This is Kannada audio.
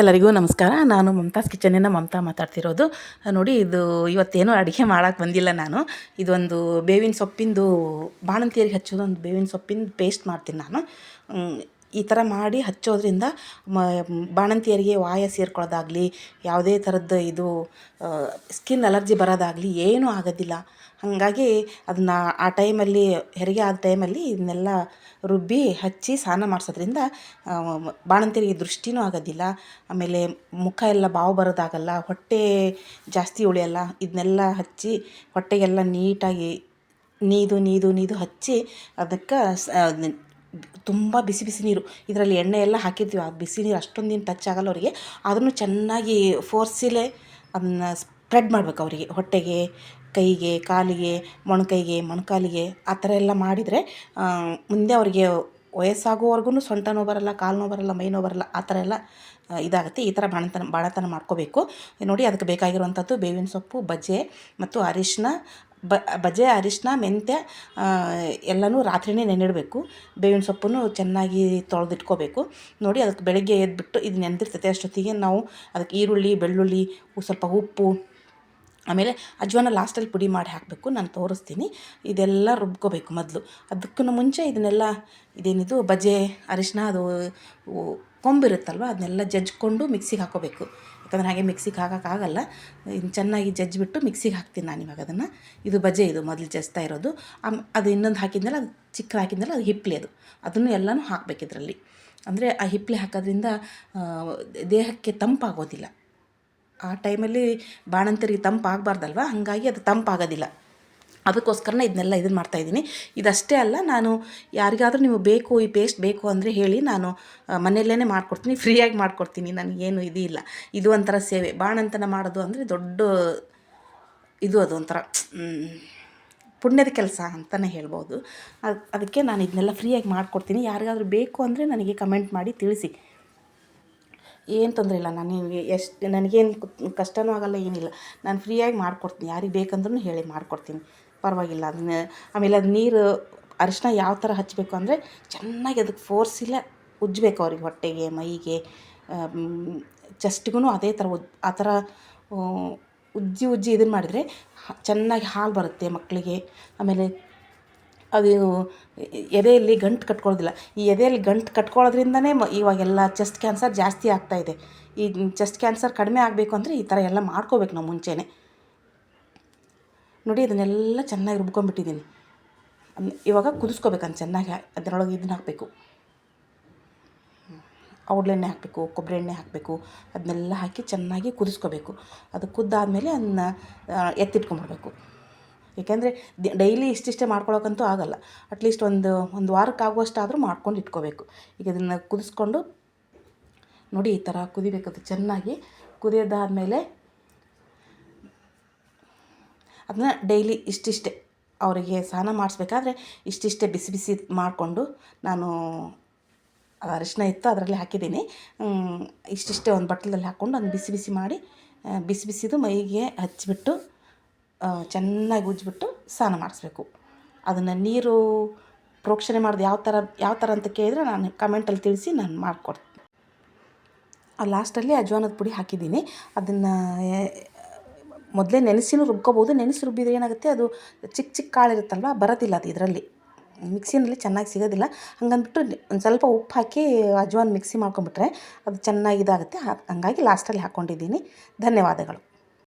ಎಲ್ಲರಿಗೂ ನಮಸ್ಕಾರ. ನಾನು ಮಮತಾಸ್ ಕಿಚನ್ನಿನ ಮಮತಾ ಮಾತಾಡ್ತಿರೋದು. ನೋಡಿ, ಇದು ಇವತ್ತೇನು ಅಡುಗೆ ಮಾಡೋಕ್ಕೆ ಬಂದಿಲ್ಲ ನಾನು. ಇದೊಂದು ಬೇವಿನ ಸೊಪ್ಪಿಂದು ಬಾಣಂತಿಯರಿಗೆ ಹಚ್ಚೋದೊಂದು ಬೇವಿನ ಸೊಪ್ಪಿನ ಪೇಸ್ಟ್ ಮಾಡ್ತೀನಿ ನಾನು. ಈ ಥರ ಮಾಡಿ ಹಚ್ಚೋದ್ರಿಂದ ಮ, ಬಾಣಂತಿಯರಿಗೆ ವಾಯ ಸೇರ್ಕೊಳ್ಳೋದಾಗಲಿ, ಯಾವುದೇ ಥರದ್ದು ಇದು ಸ್ಕಿನ್ ಅಲರ್ಜಿ ಬರೋದಾಗಲಿ ಏನೂ ಆಗೋದಿಲ್ಲ. ಹಾಗಾಗಿ ಅದನ್ನ ಆ ಟೈಮಲ್ಲಿ, ಹೆರಿಗೆ ಆದ ಟೈಮಲ್ಲಿ ಇದನ್ನೆಲ್ಲ ರುಬ್ಬಿ ಹಚ್ಚಿ ಸ್ನಾನ ಮಾಡಿಸೋದ್ರಿಂದ ಬಾಣಂತಿಯರಿಗೆ ದೃಷ್ಟಿನೂ ಆಗೋದಿಲ್ಲ. ಆಮೇಲೆ ಮುಖ ಎಲ್ಲ ಬಾವು ಬರೋದಾಗಲ್ಲ, ಹೊಟ್ಟೆ ಜಾಸ್ತಿ ಉಳಿಯಲ್ಲ, ಇದನ್ನೆಲ್ಲ ಹಚ್ಚಿ ಹೊಟ್ಟೆಗೆಲ್ಲ ನೀಟಾಗಿ ನೀದು ನೀದು ನೀದು ಹಚ್ಚಿ ಅದಕ್ಕೆ ತುಂಬ ಬಿಸಿ ಬಿಸಿ ನೀರು. ಇದರಲ್ಲಿ ಎಣ್ಣೆ ಎಲ್ಲ ಹಾಕಿರ್ತೀವಿ. ಆ ಬಿಸಿ ನೀರು ಅಷ್ಟೊಂದೇನು ಟಚ್ ಆಗಲ್ಲ ಅವರಿಗೆ. ಅದನ್ನು ಚೆನ್ನಾಗಿ ಫೋರ್ಸಿಲೆ ಅದನ್ನ ಸ್ಪ್ರೆಡ್ ಮಾಡ್ಬೇಕು ಅವರಿಗೆ. ಹೊಟ್ಟೆಗೆ, ಕೈಗೆ, ಕಾಲಿಗೆ, ಮೊಣಕೈಗೆ, ಮೊಣಕಾಲಿಗೆ ಆ ಥರ ಎಲ್ಲ ಮಾಡಿದರೆ ಮುಂದೆ ಅವರಿಗೆ ವಯಸ್ಸಾಗೋವರೆಗೂ ಸೊಂಟ ನೋವು ಬರಲ್ಲ, ಕಾಲು ನೋವು ಬರಲ್ಲ, ಮೈ ನೋವು ಬರಲ್ಲ, ಆ ಥರ ಎಲ್ಲ ಇದಾಗುತ್ತೆ. ಈ ಥರ ಬಾಣತನ ಬಾಣತನ ಮಾಡ್ಕೋಬೇಕು. ನೋಡಿ, ಅದಕ್ಕೆ ಬೇಕಾಗಿರುವಂಥದ್ದು ಬೇವಿನ ಸೊಪ್ಪು, ಬಜ್ಜೆ ಮತ್ತು ಅರಿಶಿನ ಬ, ಬಜೆ ಅರಿಶಿನ ಮೆಂತ್ಯ ಎಲ್ಲನೂ ರಾತ್ರಿನೇ ನೆನಿಡಬೇಕು ಬೇವಿನ ಸೊಪ್ಪನ್ನು ಚೆನ್ನಾಗಿ ತೊಳೆದಿಟ್ಕೋಬೇಕು. ನೋಡಿ, ಅದಕ್ಕೆ ಬೆಳಗ್ಗೆ ಎದ್ಬಿಟ್ಟು ಇದು ನೆಂದಿರ್ತೈತೆ ಅಷ್ಟೊತ್ತಿಗೆ ನಾವು ಅದಕ್ಕೆ ಈರುಳ್ಳಿ, ಬೆಳ್ಳುಳ್ಳಿ, ಸ್ವಲ್ಪ ಉಪ್ಪು ಆಮೇಲೆ ಅಜ್ವಾನ ಲಾಸ್ಟಲ್ಲಿ ಪುಡಿ ಮಾಡಿ ಹಾಕಬೇಕು, ನಾನು ತೋರಿಸ್ತೀನಿ. ಇದೆಲ್ಲ ರುಬ್ಕೋಬೇಕು ಮೊದಲು. ಅದಕ್ಕೂ ಮುಂಚೆ ಇದನ್ನೆಲ್ಲ ಇದೇನಿದು, ಬಜೆ ಅರಿಶಿನ ಅದು ಕೊಂಬಿರುತ್ತಲ್ವ, ಅದನ್ನೆಲ್ಲ ಜಜ್ಕೊಂಡು ಮಿಕ್ಸಿಗೆ ಹಾಕೋಬೇಕು. ಯಾಕಂದ್ರೆ ಹಾಗೆ ಮಿಕ್ಸಿಗೆ ಹಾಕೋಕ್ಕಾಗಲ್ಲ ಇನ್ನು ಚೆನ್ನಾಗಿ ಜಜ್ಜಿಬಿಟ್ಟು ಮಿಕ್ಸಿಗೆ ಹಾಕ್ತೀನಿ ನಾನು ಇವಾಗ ಅದನ್ನು. ಇದು ಬಜೆ ಇದು ಮೊದಲು ಜಜ್ತಾ ಇರೋದು. ಆಮ್, ಅದು ಇನ್ನೊಂದು ಹಾಕಿದ್ಮೇಲೆ ಅದು ಚಿಕ್ಕ ಹಾಕಿದ್ಮೇಲೆ ಅದು ಹಿಪ್ಲಿ ಅದು. ಅದನ್ನು ಎಲ್ಲನೂ ಹಾಕಬೇಕು ಇದರಲ್ಲಿ. ಅಂದರೆ ಆ ಹಿಪ್ಲಿ ಹಾಕೋದ್ರಿಂದ ದೇಹಕ್ಕೆ ತಂಪಾಗೋದಿಲ್ಲ. ಆ ಟೈಮಲ್ಲಿ ಬಾಣಂತರಿಗೆ ತಂಪು ಆಗಬಾರ್ದಲ್ವ ಹಾಗಾಗಿ ಅದು ತಂಪಾಗೋದಿಲ್ಲ. ಅದಕ್ಕೋಸ್ಕರನೇ ಇದನ್ನೆಲ್ಲ ಇದನ್ನು ಮಾಡ್ತಾಯಿದ್ದೀನಿ ಇದಷ್ಟೇ ಅಲ್ಲ, ನಾನು ಯಾರಿಗಾದರೂ ನೀವು ಬೇಕು, ಈ ಪೇಸ್ಟ್ ಬೇಕು ಅಂದರೆ ಹೇಳಿ ನಾನು ಮನೆಯಲ್ಲೇ ಮಾಡಿಕೊಡ್ತೀನಿ, ಫ್ರೀಯಾಗಿ ಮಾಡಿಕೊಡ್ತೀನಿ ನನಗೇನು ಇದು ಇಲ್ಲ. ಇದು ಒಂಥರ ಸೇವೆ. ಬಾಣಂತನ ಮಾಡೋದು ಅಂದರೆ ದೊಡ್ಡ ಇದು ಅದು ಒಂಥರ ಪುಣ್ಯದ ಕೆಲಸ ಅಂತಲೇ ಹೇಳ್ಬೋದು. ಅದು, ಅದಕ್ಕೆ ನಾನು ಇದನ್ನೆಲ್ಲ ಫ್ರೀಯಾಗಿ ಮಾಡಿಕೊಡ್ತೀನಿ. ಯಾರಿಗಾದರೂ ಬೇಕು ಅಂದರೆ ನನಗೆ ಕಮೆಂಟ್ ಮಾಡಿ ತಿಳಿಸಿ. ಏನು ತೊಂದರೆ ಇಲ್ಲ. ನಾನು ಎಷ್ಟು, ನನಗೇನು ಕಷ್ಟವೂ ಆಗಲ್ಲ, ಏನಿಲ್ಲ. ನಾನು ಫ್ರೀಯಾಗಿ ಮಾಡಿಕೊಡ್ತೀನಿ. ಯಾರಿಗೆ ಬೇಕಂದ್ರೂ ಹೇಳಿ ಮಾಡಿಕೊಡ್ತೀನಿ. ಪರವಾಗಿಲ್ಲ. ಅದನ್ನ, ಆಮೇಲೆ ಅದು ನೀರು ಅರಿಶಿನ ಯಾವ ಥರ ಹಚ್ಚಬೇಕು ಅಂದರೆ ಚೆನ್ನಾಗಿ ಅದಕ್ಕೆ ಫೋರ್ಸಿಲ್ಲ ಉಜ್ಜಬೇಕು ಅವ್ರಿಗೆ ಹೊಟ್ಟೆಗೆ, ಮೈಗೆ ಚೆಸ್ಟ್ಗೂ ಅದೇ ಥರ ಉಜ್, ಆ ಥರ ಉಜ್ಜಿ ಉಜ್ಜಿ ಇದನ್ನು ಮಾಡಿದರೆ ಚೆನ್ನಾಗಿ ಹಾಲು ಬರುತ್ತೆ ಮಕ್ಕಳಿಗೆ ಆಮೇಲೆ ಅದು ಎದೆಯಲ್ಲಿ ಗಂಟು ಕಟ್ಕೊಳ್ಳೋದಿಲ್ಲ. ಈ ಎದೆಯಲ್ಲಿ ಗಂಟು ಕಟ್ಕೊಳ್ಳೋದ್ರಿಂದನೇ ಮ ಇವಾಗೆಲ್ಲ ಚೆಸ್ಟ್ ಕ್ಯಾನ್ಸರ್ ಜಾಸ್ತಿ ಆಗ್ತಾ ಇದೆ. ಈ ಚೆಸ್ಟ್ ಕ್ಯಾನ್ಸರ್ ಕಡಿಮೆ ಆಗಬೇಕು ಅಂದರೆ ಈ ಥರ ಎಲ್ಲ ಮಾಡ್ಕೋಬೇಕು ನಾವು ಮುಂಚೆನೇ. ನೋಡಿ, ಇದನ್ನೆಲ್ಲ ಚೆನ್ನಾಗಿ ರುಬ್ಕೊಂಡ್ಬಿಟ್ಟಿದ್ದೀನಿ. ಇವಾಗ ಕುದಿಸ್ಕೋಬೇಕಂತ ಚೆನ್ನಾಗಿ, ಅದರೊಳಗೆ ಇದನ್ನ ಹಾಕಬೇಕು. ಔಡ್ಲೆಣ್ಣೆ ಹಾಕಬೇಕು, ಕೊಬ್ಬರಿ ಎಣ್ಣೆ ಹಾಕಬೇಕು, ಅದನ್ನೆಲ್ಲ ಹಾಕಿ ಚೆನ್ನಾಗಿ ಕುದಿಸ್ಕೋಬೇಕು. ಅದು ಕುದ್ದಾದಮೇಲೆ ಅದನ್ನ ಎತ್ತಿಟ್ಕೊಂಡ್ಬಿಡ್ಬೇಕು. ಏಕೆಂದರೆ ಡೈಲಿ ಇಷ್ಟಿಷ್ಟೇ ಮಾಡ್ಕೊಳ್ಳೋಕ್ಕಂತೂ ಆಗಲ್ಲ. ಅಟ್ಲೀಸ್ಟ್ ಒಂದು ಒಂದು ವಾರಕ್ಕೆ ಆಗುವಷ್ಟಾದರೂ ಮಾಡ್ಕೊಂಡು ಇಟ್ಕೋಬೇಕು. ಈಗ ಇದನ್ನು ಕುದಿಸ್ಕೊಂಡು ನೋಡಿ ಈ ಥರ ಕುದಿಬೇಕದು ಚೆನ್ನಾಗಿ ಕುದಿಯೋದಾದಮೇಲೆ ಅದನ್ನ ಡೈಲಿ ಇಷ್ಟಿಷ್ಟೇ ಅವರಿಗೆ ಸ್ನಾನ ಮಾಡಿಸ್ಬೇಕಾದ್ರೆ ಇಷ್ಟಿಷ್ಟೇ ಬಿಸಿ ಬಿಸಿ ಮಾಡಿಕೊಂಡು ನಾನು ಅದು ಅರಿಶಿನ ಇತ್ತು ಅದರಲ್ಲಿ ಹಾಕಿದ್ದೀನಿ. ಇಷ್ಟಿಷ್ಟೇ ಒಂದು ಬಟ್ಟಲಲ್ಲಿ ಹಾಕ್ಕೊಂಡು ಅದನ್ನು ಬಿಸಿ ಬಿಸಿ ಮಾಡಿ ಬಿಸಿ ಬಿಸಿದು ಮೈಗೆ ಹಚ್ಚಿಬಿಟ್ಟು ಚೆನ್ನಾಗಿ ಉಜ್ಜಿಬಿಟ್ಟು ಸ್ನಾನ ಮಾಡಿಸ್ಬೇಕು. ಅದನ್ನು ನೀರು ಪ್ರೋಕ್ಷಣೆ ಮಾಡೋದು ಯಾವ ಥರ ಯಾವ ಥರ ಅಂತ ಕೇಳಿದರೆ ನಾನು ಕಮೆಂಟಲ್ಲಿ ತಿಳಿಸಿ ನಾನು ಮಾಡಿಕೊಡ್ತೀನಿ. ಆ, ಲಾಸ್ಟಲ್ಲಿ ಅಜ್ವಾನದ ಪುಡಿ ಹಾಕಿದ್ದೀನಿ. ಅದನ್ನು ಮೊದಲೇ ನೆನೆಸಿನೂ ರುಬ್ಕೋಬೋದು. ನೆನೆಸಿ ರುಬ್ಬಿದ್ರೆ ಏನಾಗುತ್ತೆ, ಅದು ಚಿಕ್ಕ ಚಿಕ್ಕ ಕಾಳು ಇರುತ್ತಲ್ವ, ಬರೋದಿಲ್ಲ ಅದು ಇದರಲ್ಲಿ. ಮಿಕ್ಸಿನಲ್ಲಿ ಚೆನ್ನಾಗಿ ಸಿಗೋದಿಲ್ಲ. ಹಂಗಂದ್ಬಿಟ್ಟು ಒಂದು ಸ್ವಲ್ಪ ಉಪ್ಪು ಹಾಕಿ ಅಜ್ವಾನ್ ಮಿಕ್ಸಿ ಮಾಡ್ಕೊಂಬಿಟ್ರೆ ಅದು ಚೆನ್ನಾಗಿ ಇದಾಗುತ್ತೆ. ಹಂಗಾಗಿ ಲಾಸ್ಟಲ್ಲಿ ಹಾಕ್ಕೊಂಡಿದ್ದೀನಿ. ಧನ್ಯವಾದಗಳು.